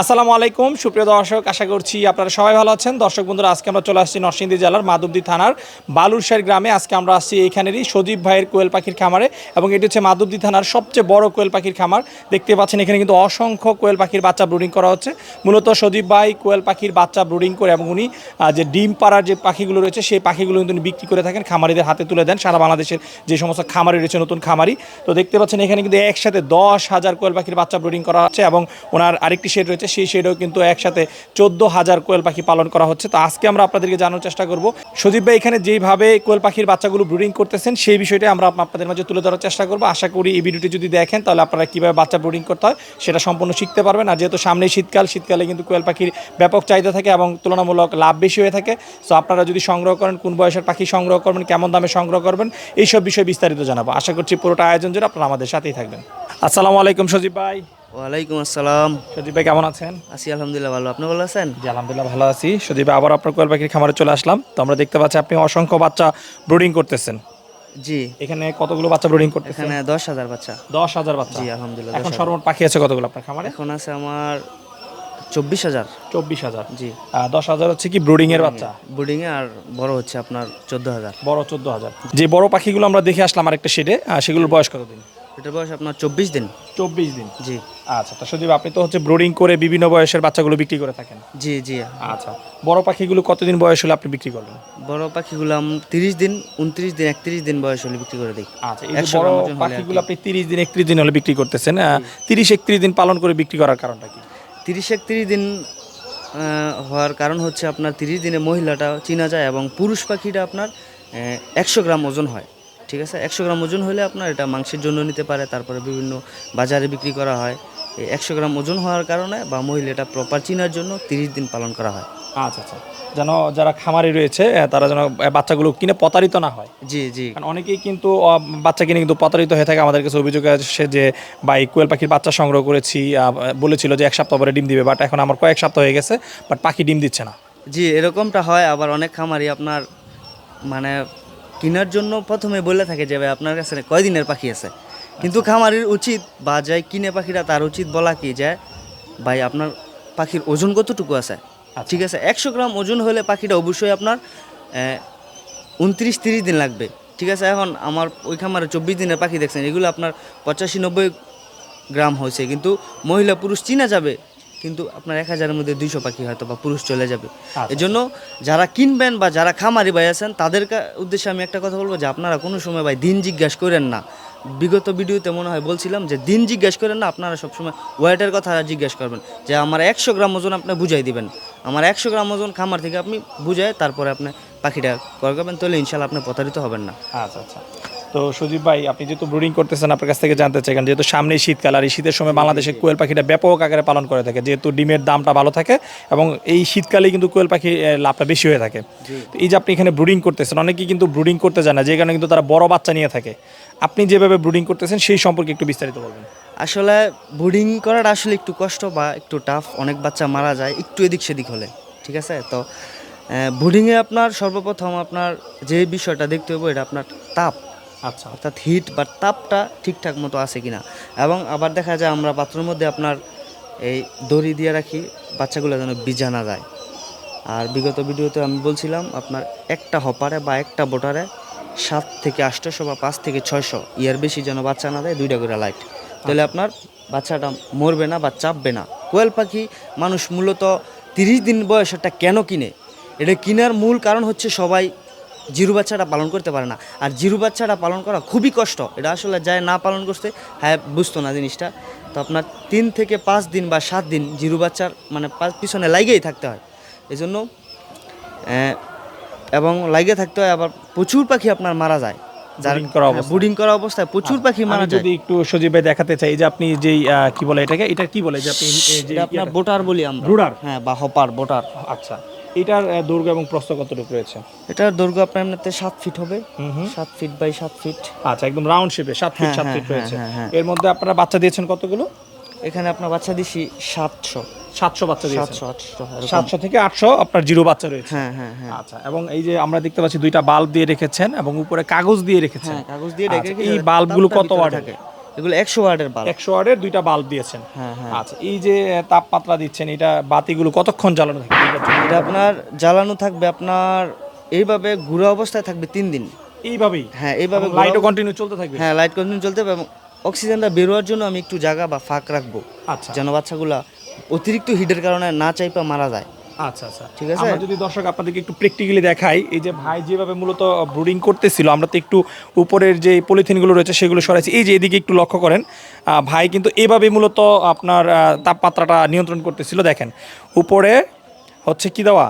আসসালামু আলাইকুম। সুপ্রিয় দর্শক, আশা করছি আপনারা সবাই ভালো আছেন। দর্শক বন্ধুরা, আজকে আমরা চলে আসছি নরসিংদী জেলার মাধবদী থানার বালুরশাহর গ্রামে। আজকে আমরা আসছি এইখানেরই সজীব ভাইয়ের কোয়েল পাখির খামারে এবং এটি হচ্ছে মাধবদী থানার সবচেয়ে বড় কোয়েল পাখির খামার। দেখতে পাচ্ছেন এখানে কিন্তু অসংখ্য কোয়েল পাখির বাচ্চা ব্রুডিং করা হচ্ছে। মূলত সজীব ভাই কোয়েল পাখির বাচ্চা ব্রুডিং করে এবং উনি যে ডিম পাড়ার যে পাখিগুলো রয়েছে, সেই পাখিগুলো কিন্তু উনি বিক্রি করে থাকেন, খামারিদের হাতে তুলে দেন। সারা বাংলাদেশের যে সমস্ত খামারি রয়েছে, নতুন খামারি। তো দেখতে পাচ্ছেন এখানে কিন্তু একসাথে দশ হাজার কোয়েল পাখির বাচ্চা ব্রুডিং করা হচ্ছে এবং ওনার আরেকটি শেড রয়েছে সেই সেটাও কিন্তু একসাথে চোদ্দ হাজার কোয়েল পাখি পালন করা হচ্ছে। তো আজকে আমরা আপনাদেরকে জানার চেষ্টা করব। সজীব ভাই, এখানে যেইভাবে কোয়েল পাখির বাচ্চাগুলো ব্রুডিং করতেছেন, সেই বিষয়টা আমরা আপনাদের মাঝে তুলে ধরার চেষ্টা করব। আশা করি এই ভিডিওটি যদি দেখেন, তাহলে আপনারা কীভাবে বাচ্চা ব্রুডিং করতে হয় সেটা সম্পূর্ণ শিখতে পারবেন। আর যেহেতু সামনে শীতকাল, শীতকালে কিন্তু কোয়েল পাখির ব্যাপক চাহিদা থাকে এবং তুলনামূলক লাভ বেশি হয়ে থাকে। সো আপনারা যদি সংগ্রহ করেন, কোন বয়সের পাখি সংগ্রহ করবেন, কেমন দামে সংগ্রহ করবেন, এইসব বিষয়ে বিস্তারিত জানাব। আশা করছি পুরোটা আয়োজন জন্য আপনারা আমাদের সাথেই থাকবেন। আসসালামু আলাইকুম সজীব ভাই। ওয়ালাইকুম আসসালাম। সজীব ভাই কেমন আছেন? আছি আলহামদুলিল্লাহ ভালো। আপনি ভালো আছেন? জি আলহামদুলিল্লাহ ভালো আছি। সজীব ভাই আবার আপনার কোয়েল পাখির খামারে চলে আসলাম। তো আমরা দেখতে পাচ্ছি আপনি অসংখ্য বাচ্চা ব্রুডিং করতেছেন। জি। এখানে কতগুলো বাচ্চা ব্রুডিং করতেছেন? এখানে দশ হাজার বাচ্চা। দশ হাজার বাচ্চা। জি আলহামদুলিল্লাহ এখন সর্বমোট পাখি আছে কতগুলো আপনার খামারে? এখন আছে আমার চব্বিশ হাজার। চব্বিশ হাজার। জি। দশ হাজার হচ্ছে কি ব্রুডিং এর বাচ্চা? বোর্ডিং এ আর বড় হচ্ছে আপনার চোদ্দ হাজার। বড় চোদ্দ হাজার। যে বড় পাখিগুলো আমরা দেখে আসলাম আরেকটা শেডে সেগুলোর বয়স কতদিন? এটার বয়স আপনার চব্বিশ দিন। চব্বিশ দিন। জি। আচ্ছা তো সজীব আপনি তো হচ্ছে ব্রুডিং করে বিভিন্ন বয়সের বাচ্চাগুলো বিক্রি করে থাকেন। জি জি। আচ্ছা বড় পাখিগুলো কতদিন বয়স হলে আপনি বিক্রি করবেন? বড় পাখিগুলো তিরিশ দিন উনত্রিশ দিন একত্রিশ দিন বয়স হলে বিক্রি করে দিই। আচ্ছা এই বড় গ্রাম ওজন পাখিগুলো আপনি তিরিশ দিন একত্রিশ দিন হলে বিক্রি করতেছেন তিরিশ একত্রিশ দিন পালন করে বিক্রি করার কারণটা কি? তিরিশ একত্রিশ দিন হওয়ার কারণ হচ্ছে আপনার তিরিশ দিনে মহিলাটা চিনা যায় এবং পুরুষ পাখিটা আপনার একশো গ্রাম ওজন হয়। ঠিক আছে? একশো গ্রাম ওজন হলে আপনার এটা মাংসের জন্য নিতে পারে তারপরে বিভিন্ন বাজারে বিক্রি করা হয়। এই একশো গ্রাম ওজন হওয়ার কারণে বা মহিলাটা প্রপার চিনার জন্য তিরিশ দিন পালন করা হয়। আচ্ছা আচ্ছা। যেন যারা খামারি রয়েছে তারা যেন বাচ্চাগুলো কিনে প্রতারিত না হয়। জি জি। অনেকেই কিন্তু বাচ্চা কিনে কিন্তু প্রতারিত হয়ে থাকে। আমাদের কাছে অভিযোগ আসে যে ভাই কোয়েল পাখির বাচ্চা সংগ্রহ করেছি বলেছিল যে এক সপ্তাহ পরে ডিম দিবে বাট এখন আমার কয়েক সপ্তাহ হয়ে গেছে বাট পাখি ডিম দিচ্ছে না। জি এরকমটা হয়। আবার অনেক খামারি আপনার মানে কেনার জন্য প্রথমে বলে থাকে যে ভাই আপনার কাছে কয়দিনের পাখি আছে? কিন্তু খামারের উচিত বা যাই কিনে পাখিরা তার উচিত বলা কি যে ভাই আপনার পাখির ওজন কতটুকু আছে? ঠিক আছে একশো গ্রাম ওজন হলে পাখিটা অবশ্যই আপনার উনত্রিশ তিরিশ দিন লাগবে। ঠিক আছে এখন আমার ওই খামারে চব্বিশ দিনের পাখি দেখছেন এগুলো আপনার পঁচাশি নব্বই গ্রাম হয়েছে। কিন্তু মহিলা পুরুষ চিনা যাবে কিন্তু আপনার এক হাজারের মধ্যে দুইশো পাখি হয়তো বা পুরুষ চলে যাবে। এজন্য যারা কিনবেন বা যারা খামারি ভাই আছেন তাদের উদ্দেশ্যে আমি একটা কথা বলব যে আপনারা কোনো সময় ভাই দিন জিজ্ঞাসা করেন না। বিগত ভিডিওতে মনে হয় বলছিলাম যে দিন জিজ্ঞেস করেন না আপনারা সবসময় ওয়েটের কথা জিজ্ঞেস করবেন। যে আমার একশো গ্রাম ওজন আপনি বুঝাই দিবেন। আমার একশো গ্রাম ওজন খামার থেকে আপনি বুঝায় তারপরে আপনি পাখিটা করবেন তাহলে ইনশাল্লাহ আপনি প্রতারিত হবেন না। আচ্ছা আচ্ছা। তো সজীব ভাই আপনি যেহেতু ব্রুডিং করতেছেন আপনার কাছ থেকে জানতে চাই কারণ যেহেতু সামনেই শীতকাল আর এই শীতের সময় বাংলাদেশে কোয়েল পাখিটা ব্যাপক আকারে পালন করে থাকে যেহেতু ডিমের দামটা ভালো থাকে এবং এই শীতকালে কিন্তু কোয়েল পাখি লাভটা বেশি হয়ে থাকে। তো এই যে আপনি এখানে ব্রুডিং করতেছেন অনেকেই কিন্তু ব্রুডিং করতে জানে যে কারণে কিন্তু তারা বড় বাচ্চা নিয়ে থাকে। আপনি যেভাবে ব্রুডিং করতেছেন সেই সম্পর্কে একটু বিস্তারিত বলবেন। আসলে বোর্ডিং করাটা আসলে একটু কষ্ট বা একটু টাফ অনেক বাচ্চা মারা যায় একটু এদিক সেদিক হলে ঠিক আছে? তো বোর্ডিংয়ে আপনার সর্বপ্রথম আপনার যে বিষয়টা দেখতে হবে এটা আপনার তাপ। আচ্ছা। অর্থাৎ হিট বা তাপটা ঠিকঠাক মতো আছে কিনা। এবং আবার দেখা যায় আমরা পাত্রের মধ্যে আপনার এই দড়ি দিয়ে রাখি বাচ্চাগুলো যেন ভিজা না যায়। আর বিগত ভিডিওতে আমি বলছিলাম আপনার একটা হপারে বা একটা বোটারে সাত থেকে আটশোশো বা পাঁচ থেকে ছয়শো ইয়ার বেশি যেন বাচ্চা না দেয় দুইটা করে লাইট তাহলে আপনার বাচ্চাটা মরবে না বা চাপবে না। কোয়েল পাখি মানুষ মূলত তিরিশ দিন বয়সেরটা কেন কিনে? এটা কেনার মূল কারণ হচ্ছে সবাই জিরু বাচ্চাটা পালন করতে পারে না। আর জিরু বাচ্চাটা পালন করা খুবই কষ্ট। এটা আসলে যায় না পালন করতে হ্যাঁ বুঝতো না জিনিসটা। তো আপনার তিন থেকে পাঁচ দিন বা সাত দিন জিরু বাচ্চার মানে পিছনে লাইগেই থাকতে হয়। এই জন্য আহ, এবং লাইগে থাকতে হয় আবার প্রচুর পাখি আপনার মারা যায়। অবস্থায়। বুডিং করা অবস্থায় প্রচুর পাখি মারা যায় যদি একটু সজীব ভাই দেখাতে চাই যে আপনি যেই কি বলে এটাকে? এটা কি বলে? যে আপনি যে আপনার বোটার বলি আমরা। Brooder? হ্যাঁ বা হপার বোটার। আচ্ছা। এটার দৈর্ঘ্য এবং প্রস্থ কতটুকু রয়েছে? এটার দৈর্ঘ্য আপনার এমনিতে সাত ফিট হবে। সাত ফিট বাই সাত ফিট আচ্ছা একদম রাউন্ড শেপে সাত ফিট হ্যাঁ, সাত হ্যাঁ, ফিট রয়েছে। হ্যাঁ, হ্যাঁ, এর মধ্যে আপনারা বাচ্চা দিয়েছেন কতগুলো? এখানে আপনার বাচ্চা দিছি সাতশো। সাতশো বাচ্চা দিয়েছেন? সাতশো আটশো সাতশো থেকে আটশো আপনার জিরো বাচ্চা রয়েছে। হ্যাঁ হ্যাঁ হ্যাঁ। আচ্ছা এবং এই যে আমরা দেখতে পাচ্ছি দুইটা বাল্ব দিয়ে রেখেছেন এবং উপরে কাগজ দিয়ে রেখেছেন। হ্যাঁ কাগজ দিয়ে আচ্ছা, এই বাল্বগুলো কত ওয়াট থাকে? এগুলো একশো ওয়ার্ডের বাল্ব। একশো ওয়ার্ডের দুইটা বাল্ব দিয়েছেন। হ্যাঁ হ্যাঁ। আচ্ছা এই যে তাপমাত্রা দিচ্ছেন এটা বাতিগুলো কতক্ষণ জ্বালানো থাকে এটা আপনার জ্বালানো থাকবে আপনার এইভাবে ঘুরা অবস্থায় থাকবে তিন দিন। এইভাবেই? হ্যাঁ এইভাবে লাইটও কন্টিনিউ চলতে থাকবে? হ্যাঁ লাইট কন্টিনিউ চলতে হবে এবং অক্সিজেনটা বেরোয়ার জন্য আমি একটু জায়গা বা ফাঁক রাখব। আচ্ছা। যেন বাচ্চাগুলা অতিরিক্ত হিটের কারণে না চাইপা মারা যায়। আচ্ছা আচ্ছা। ঠিক আছে? আমরা যদি দর্শক আপনাদেরকে একটু প্র্যাকটিক্যালি দেখাই এই যে ভাই যেভাবে মূলত ব্রুডিং করতেছিল আমরা তো একটু উপরের যে পলিথিনগুলো রয়েছে সেগুলো সরাইছি। এই যে এদিকে একটু লক্ষ্য করেন ভাই কিন্তু এভাবে মূলত আপনার তাপমাত্রাটা নিয়ন্ত্রণ করতেছিল। দেখেন উপরে হচ্ছে কি দেওয়া?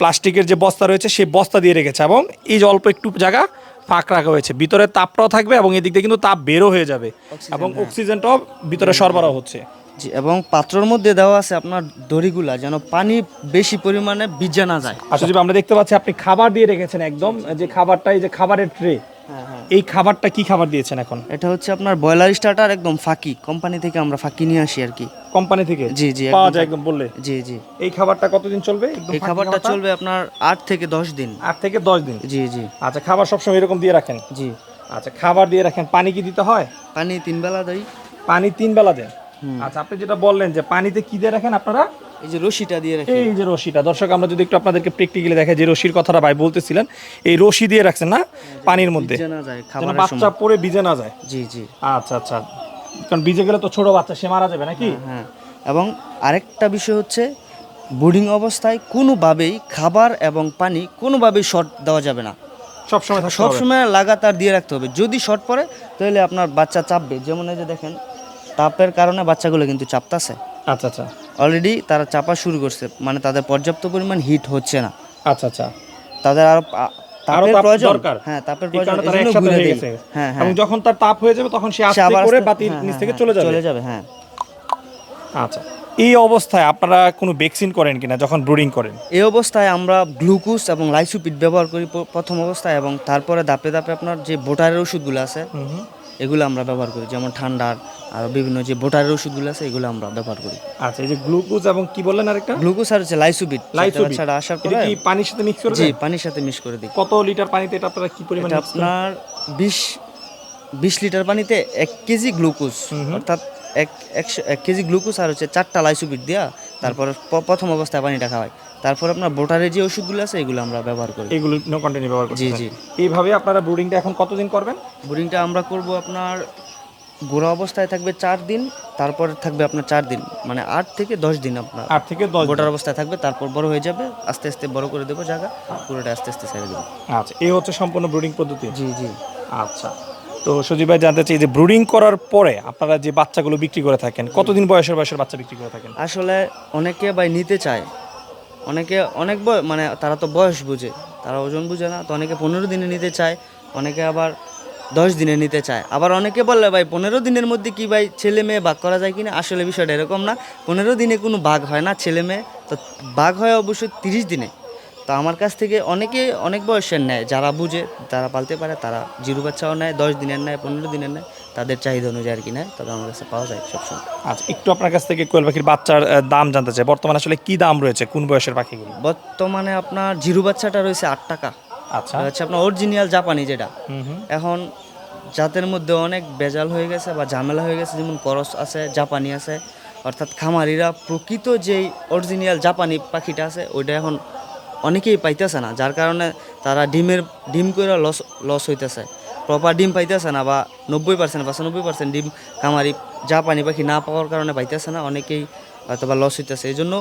প্লাস্টিকের যে বস্তা রয়েছে সেই বস্তা দিয়ে রেখেছে এবং এই যে অল্প একটু জায়গা ফাঁক রাখা হয়েছে। ভিতরে তাপটাও থাকবে এবং এদিক দিয়ে কিন্তু তাপ বেরো হয়ে যাবে। এবং অক্সিজেনটাও ভিতরে সরবরাহ হচ্ছে। এবং পাত্রর মধ্যে দেওয়া আছে আপনার দড়িগুলা যেন পানি বেশি পরিমাণে ভিজে না যায়। আচ্ছা যদি আমরা দেখতে পাচ্ছি আপনি খাবার দিয়ে রেখেছেন একদম যে খাবারটা এই যে খাবারের ট্রে হ্যাঁ হ্যাঁ। এই খাবারটা কি খাবার দিয়েছেন এখন? এটা হচ্ছে আপনার বয়লার স্টার্টার একদম ফাঁকি কোম্পানি থেকে আমরা ফাঁকি নিয়ে আসি আর কি। কোম্পানি থেকে? জি জি পাওয়া একদম যায় একদম বললে? জি জি। এই খাবারটা কতদিন চলবে? এই খাবারটা চলবে আপনার আট থেকে দশ দিন। আট থেকে দশ দিন? জি জি। আচ্ছা খাবার সবসময় এরকম দিয়ে রাখেন? জি। আচ্ছা খাবার দিয়ে রাখেন পানি কি দিতে হয়? পানি তিন বেলা দেই। পানি তিন বেলা হুম। আচ্ছা আপনি যেটা বললেন যে পানিতে কি দিয়ে রাখেন আপনারা? এই যে রশিটা দিয়ে রাখি। এই যে রশিটা। দর্শক আমরা যদি একটু আপনাদেরকে প্র্যাকটিক্যালি দেখে যে রশির কথাটা ভাই বলতেছিলেন এই রশি দিয়ে রাখছেন না পানির মধ্যে? ভিজে না যায় যেন খাবারের বাচ্চা পরে ভিজে না যায়? জি জি। আচ্ছা আচ্ছা। কারণ ভিজে গেলে তো ছোট বাচ্চা সে মারা যাবে নাকি? হ্যাঁ এবং আরেকটা বিষয় হচ্ছে বোর্ডিং অবস্থায় কোনোভাবেই খাবার এবং পানি কোনোভাবেই শর্ট দেওয়া যাবে না। সবসময়। সবসময় লাগাতার দিয়ে রাখতে হবে। যদি শর্ট পড়ে তাহলে আপনার বাচ্চা চাপবে। যেমন এই যে দেখেন তাপের কারণে বাচ্চাগুলো কিন্তু চাপতাছে। আচ্ছা আচ্ছা। অলরেডি তারা চাপা শুরু করছে মানে তাদের পর্যাপ্ত পরিমাণ হিট হচ্ছে না। আচ্ছা আচ্ছা। তাদের আরও তাপের প্রয়োজন। দরকার। হ্যাঁ তাপের প্রয়োজন তারা একসাথে হয়ে গেছে। হ্যাঁ হ্যাঁ। এবং যখন তার তাপ হয়ে যাবে তখন সে আস্তে করে বাতির হ্যাঁ, নিচ থেকে হ্যাঁ, চলে যাবে। চলে যাবে হ্যাঁ। আচ্ছা। এই অবস্থায় আপনারা কোনো ভ্যাকসিন করেন কিনা যখন ব্রুডিং করেন? এই অবস্থায় আমরা গ্লুকোজ এবং লাইসোপিড ব্যবহার করি প্রথম অবস্থায় এবং তারপরে দাপে দাপে আপনার যে বোটারের ওষুধগুলো আছে এগুলো আমরা ব্যবহার করি যেমন ঠান্ডার আর বিভিন্ন যে বোটারের ওষুধগুলো আছে এগুলো আমরা ব্যবহার করি। আচ্ছা এই যে গ্লুকোজ এবং কি বললেন আরেকটা? গ্লুকোজ আর হচ্ছে লাইসোপিড লাইসোবিট। বাচ্চাটা আসার পরে কি পানির সাথে মিক্স করে জি পানির সাথে মিক্স করে দিই কত লিটার পানিতে এটা আপনারা কি পরিমাণ? আপনার বিশ বিশ লিটার পানিতে এক কেজি গ্লুকোজ অর্থাৎ এক একশো এক কেজি গ্লুকোজ আর হচ্ছে চারটা লাইসোপিড দেওয়া তারপরে প্রথম অবস্থায় পানিটা খাওয়াই। তারপর আপনার বোটারের যে ওষুধগুলো আছে এগুলো আমরা ব্যবহার করি। এগুলো নো কন্টিনিউ ব্যবহার করি জি, জি। এইভাবে আপনারা ব্রুডিংটা এখন কতদিন করবেন? বোরিংটা আমরা করব আপনার গোড়া অবস্থায় থাকবে চার দিন তারপর থাকবে আপনার চার দিন মানে আট থেকে দশ দিন আপনার। আট থেকে দশ গোটার অবস্থায় থাকবে তারপর বড় হয়ে যাবে আস্তে আস্তে বড় করে দেবো জায়গা পুরোটা আস্তে আস্তে ছেড়ে দেবো। আচ্ছা এই হচ্ছে সম্পূর্ণ ব্রুডিং পদ্ধতি? জি জি। আচ্ছা। তো সজীব ভাই, জানতে চাই যে ব্রুডিং করার পরে আপনারা যে বাচ্চাগুলো বিক্রি করে থাকেন, কতদিন বয়সের বয়সের বাচ্চা বিক্রি করে থাকেন? আসলে অনেকে ভাই নিতে চায়। অনেকে, অনেক মানে তারা তো বয়স বুঝে, তারা ওজন বুঝে না, তো অনেকে পনেরো দিনে নিতে চায়, অনেকে আবার দশ দিনে নিতে চায়। আবার অনেকে বলে ভাই, পনেরো দিনের মধ্যে কি ভাই ছেলে মেয়ে ভাগ করা যায় কিনা? আসলে বিষয়টা এরকম না। পনেরো দিনে কোনো ভাগ হয় না ছেলে মেয়ে, তো ভাগ হয় অবশ্যই তিরিশ দিনে। তো আমার কাছ থেকে অনেকে অনেক বয়সের নেয় যারা বুঝে তারা পালতে পারে তারা জিরু বাচ্চাও নেয় দশ দিনের নেয় পনেরো দিনের নেয় তাদের চাহিদা অনুযায়ী আর কি নেয় তবে আমার কাছে পাওয়া যায় সবসময়। আচ্ছা একটু আপনার কাছ থেকে কোয়েল পাখির বাচ্চার দাম জানতে চাই। বর্তমানে আসলে কি দাম রয়েছে? কোন বয়সের পাখিগুলো? বর্তমানে আপনার জিরু বাচ্চাটা রয়েছে আট টাকা। আচ্ছা। হচ্ছে আপনার অরিজিনাল জাপানি যেটা। এখন জাতের মধ্যে অনেক বেজাল হয়ে গেছে বা ঝামেলা হয়ে গেছে যেমন করস আছে জাপানি আছে। অর্থাৎ খামারিরা প্রকৃত যেই অরিজিনাল জাপানি পাখিটা আছে ওইটা এখন অনেকেই পাইতেছে না, যার কারণে তারা ডিমের, ডিম করে লস লস হইতেছে। প্রপার ডিম পাইতেছে না বা নব্বই পার্সেন্ট পঁচানব্বই পার্সেন্ট ডিম কামারি যা পানি পাখি না পাওয়ার কারণে পাইতেছে না, অনেকেই হয়তো বা লস হইতেছে। এই জন্য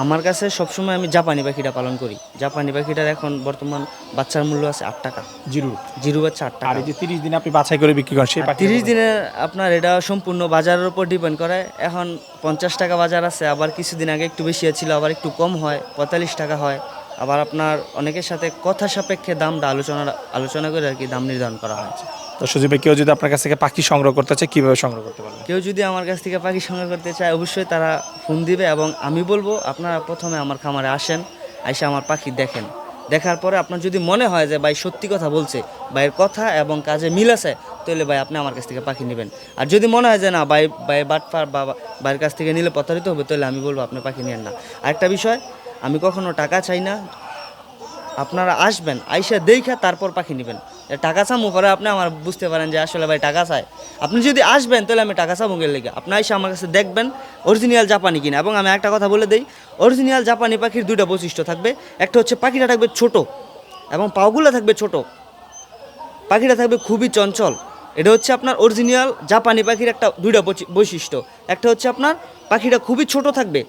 আমার কাছে সবসময় আমি জাপানি পাখিটা পালন করি। জাপানি পাখিটার এখন বর্তমান বাচ্চার মূল্য আছে আট টাকা। জিরো। জিরু বাচ্চা আট আর টাকা। এই যে তিরিশ দিন আপনি বাছাই করে বিক্রি করেন সেই তিরিশ দিনের আপনার এটা সম্পূর্ণ বাজারের উপর ডিপেন্ড করে। এখন পঞ্চাশ টাকা বাজার আছে আবার কিছুদিন আগে একটু বেশি ছিল আবার একটু কম হয় পঁয়তাল্লিশ টাকা হয়। আবার আপনার অনেকের সাথে কথা সাপেক্ষে দামটা আলোচনা আলোচনা করে আর কি দাম নির্ধারণ করা হয় তো ভাই কেউ যদি আপনার কাছ থেকে পাখি সংগ্রহ করতে চায়, কীভাবে সংগ্রহ করতে পারবে? কেউ যদি আমার কাছ থেকে পাখি সংগ্রহ করতে চায়, অবশ্যই তারা ফোন দিবে এবং আমি বলব, আপনারা প্রথমে আমার খামারে আসেন এসে আমার পাখি দেখেন। দেখার পরে আপনার যদি মনে হয় যে ভাই সত্যি কথা বলছে, ভাইয়ের কথা এবং কাজে মিল আছে, তাহলে ভাই আপনি আমার কাছ থেকে পাখি নেবেন। আর যদি মনে হয় যে না, ভাই ভাই বাটফার বা ভাইয়ের কাছ থেকে নিলে প্রতারিত হবে, তাহলে আমি বলব আপনি পাখি নেন না। আরেকটা বিষয়, আমি কখনো টাকা চাই না। আপনারা আসবেন, আইসা দেখা তারপর পাখি নেবেন। টাকা চামু করে আপনি আমার বুঝতে পারেন যে আসলে ভাই টাকা চাই। আপনি যদি আসবেন, তাহলে আমি টাকা চামু গেলে আপনি এসে আমার কাছে দেখবেন অরিজিনাল জাপানি কিনা। এবং আমি একটা কথা বলে দিই অরিজিনাল জাপানি পাখির দুইটা বৈশিষ্ট্য থাকবে। একটা হচ্ছে পাখিটা থাকবে ছোট এবং পাগুলো থাকবে ছোট। পাখিটা থাকবে খুবই চঞ্চল। এটা হচ্ছে আপনার অরিজিনাল জাপানি পাখির একটা দুইটা বৈশি- বৈশিষ্ট্য। একটা হচ্ছে আপনার পাখিটা খুবই ছোট থাকবে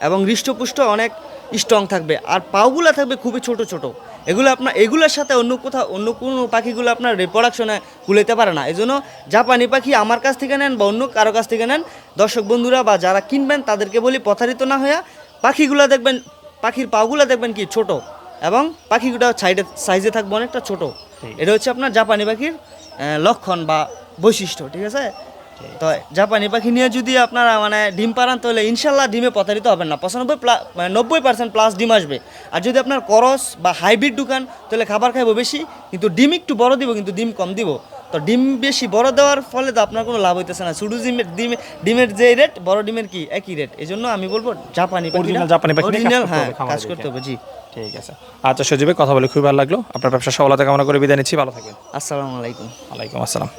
এবং হৃষ্টপুষ্ট অনেক স্ট্রং থাকবে। আর পাওগুলো থাকবে খুবই ছোট ছোট। এগুলো আপনার এগুলোর সাথে অন্য কোথাও অন্য কোনো পাখিগুলো আপনার রিপ্রোডাকশনে কুলাইতে পারে না। এই জন্য জাপানি পাখি আমার কাছ থেকে নেন বা অন্য কারও কাছ থেকে নেন দর্শক বন্ধুরা বা যারা কিনবেন তাদেরকে বলি প্রতারিত না হইয়া পাখিগুলো দেখবেন পাখির পাগুলো দেখবেন কি ছোট এবং পাখিগুলো সাইডে সাইজে থাকবে অনেকটা ছোট। এটা হচ্ছে আপনার জাপানি পাখির লক্ষণ বা বৈশিষ্ট্য ঠিক আছে? তো জাপানি পাখি নিয়ে যদি আপনারা মানে ডিম পারান তাহলে ইনশাল্লাহ ডিমে প্রতারিত হবেন না। পঁচানব্বই মানে নব্বই পার্সেন্ট প্লাস ডিম আসবে। আর যদি আপনার করস বা হাইব্রিড দোকান তাহলে খাবার খাইবো বেশি কিন্তু ডিম একটু বড় দিব কিন্তু ডিম কম দিব। তো ডিম বেশি বড় দেওয়ার ফলে তো আপনার কোনো লাভ হইতেছে না। শুধু ডিমের ডিমের ডিমের যে রেট বড় ডিমের কি একই রেট এই জন্য আমি বলব জাপানি জাপানি পাখি অরিজিনাল হ্যাঁ কাজ করতে হবে জি। ঠিক আছে। আচ্ছা সজীবে কথা বলে খুবই ভালো লাগল। আপনার ব্যবসা সফলতা কামনা করে বিদায় নিচ্ছি। ভালো থাকবেন। আসসালামু আলাইকুম। ওয়ালাইকুম আসসালাম।